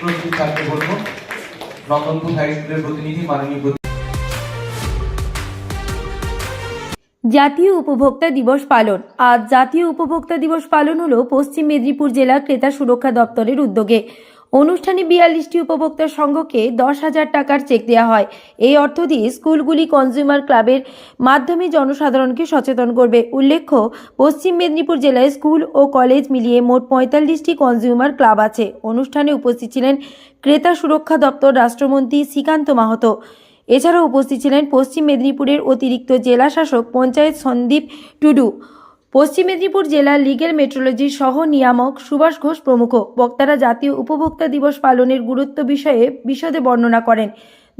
প্রস্তুত থাকতে বলব? রতনপুর হাই স্কুলের প্রতিনিধি, মাননীয় জাতীয় উপভোক্তা দিবস পালন। আজ জাতীয় উপভোক্তা দিবস পালন হলো পশ্চিম মেদিনীপুর জেলা ক্রেতা সুরক্ষা দপ্তরের উদ্যোগে। অনুষ্ঠানে বিয়াল্লিশটি উপভোক্তা সংঘকে দশ হাজার টাকার চেক দেওয়া হয়। এই অর্থ দিয়ে স্কুলগুলি কনজিউমার ক্লাবের মাধ্যমে জনসাধারণকে সচেতন করবে। উল্লেখ্য, পশ্চিম মেদিনীপুর জেলায় স্কুল ও কলেজ মিলিয়ে মোট পঁয়তাল্লিশটি কনজিউমার ক্লাব আছে। অনুষ্ঠানে উপস্থিত ছিলেন ক্রেতা সুরক্ষা দপ্তর রাষ্ট্রমন্ত্রী শ্রীকান্ত মাহাতো। এছাড়াও উপস্থিত ছিলেন পশ্চিম মেদিনীপুরের অতিরিক্ত জেলা শাসক পঞ্চায়েত সন্দীপ টুডু। পশ্চিম মেদিনীপুর জেলা লিগেল মেট্রোলজির সহ নিয়ামক সুভাষ ঘোষ প্রমুখ। বক্তারা জাতীয় উপভোক্তা দিবস পালনের গুরুত্ব বিষয়ে বিশদে বর্ণনা করেন।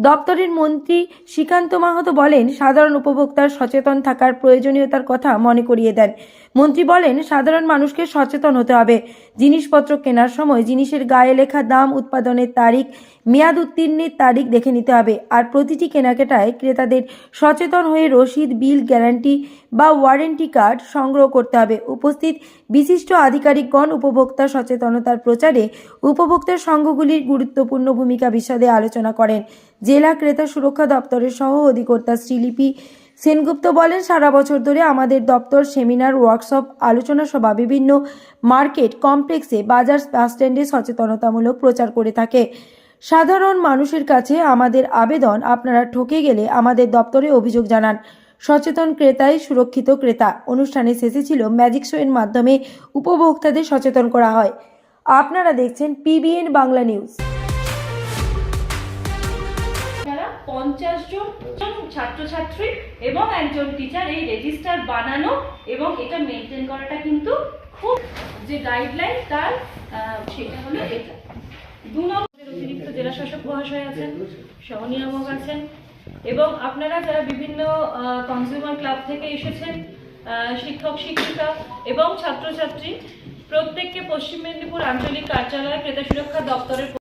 দপ্তরের মন্ত্রী শ্রীকান্ত মাহাতো বলেন, সাধারণ উপভোক্তার সচেতন থাকার প্রয়োজনীয়তার কথা মনে করিয়ে দেন। মন্ত্রী বলেন, সাধারণ মানুষকে সচেতন হতে হবে। জিনিসপত্র কেনার সময় জিনিসের গায়ে লেখা দাম, উৎপাদনের তারিখ, মেয়াদ উত্তীর্ণের তারিখ দেখে নিতে হবে। আর প্রতিটি কেনাকাটায় ক্রেতাদের সচেতন হয়ে রসিদ, বিল, গ্যারান্টি বা ওয়ারেন্টি কার্ড সংগ্রহ করতে হবে। উপস্থিত বিশিষ্ট আধিকারিকগণ উপভোক্তা সচেতনতার প্রচারে উপভোক্তার সংঘগুলির গুরুত্বপূর্ণ ভূমিকা বিশদে আলোচনা করেন। জেলা ক্রেতা সুরক্ষা দপ্তরের সহ অধিকর্তা শ্রীলিপি সেনগুপ্ত বলেন, সারা বছর ধরে আমাদের দপ্তর, সেমিনার, ওয়ার্কশপ, আলোচনা সভা, বিভিন্ন মার্কেট কমপ্লেক্সে বাজার বাসস্ট্যান্ডে সচেতনতামূলক প্রচার করে থাকে। সাধারণ মানুষের কাছে আমাদের আবেদন, আপনারা ঠকে গেলে আমাদের দপ্তরে অভিযোগ জানান। সচেতন ক্রেতাই সুরক্ষিত ক্রেতা। অনুষ্ঠানে শেষে ছিল ম্যাজিক শো এর মাধ্যমে উপভোক্তাদের সচেতন করা হয়। আপনারা দেখছেন পিবিএন বাংলা নিউজ। পঞ্চাশ জন ছাত্রছাত্রী এবং একজন টিচার এই রেজিস্টার বানানো এবং এটা মেনটেন করাটা কিন্তু খুব যে গাইডলাইন তার সেটা হলো এটা। দু নম্বরের অতিরিক্ত জেলা শাসক মহাশয় আছেন, সহনিয়ামক আছেন এবং আপনারা যারা বিভিন্ন কনজিউমার ক্লাব থেকে এসেছেন শিক্ষক, শিক্ষিকা এবং ছাত্রছাত্রী, প্রত্যেককে পশ্চিম মেদিনীপুর আঞ্চলিক কার্যালয় ক্রেতা সুরক্ষা দপ্তরের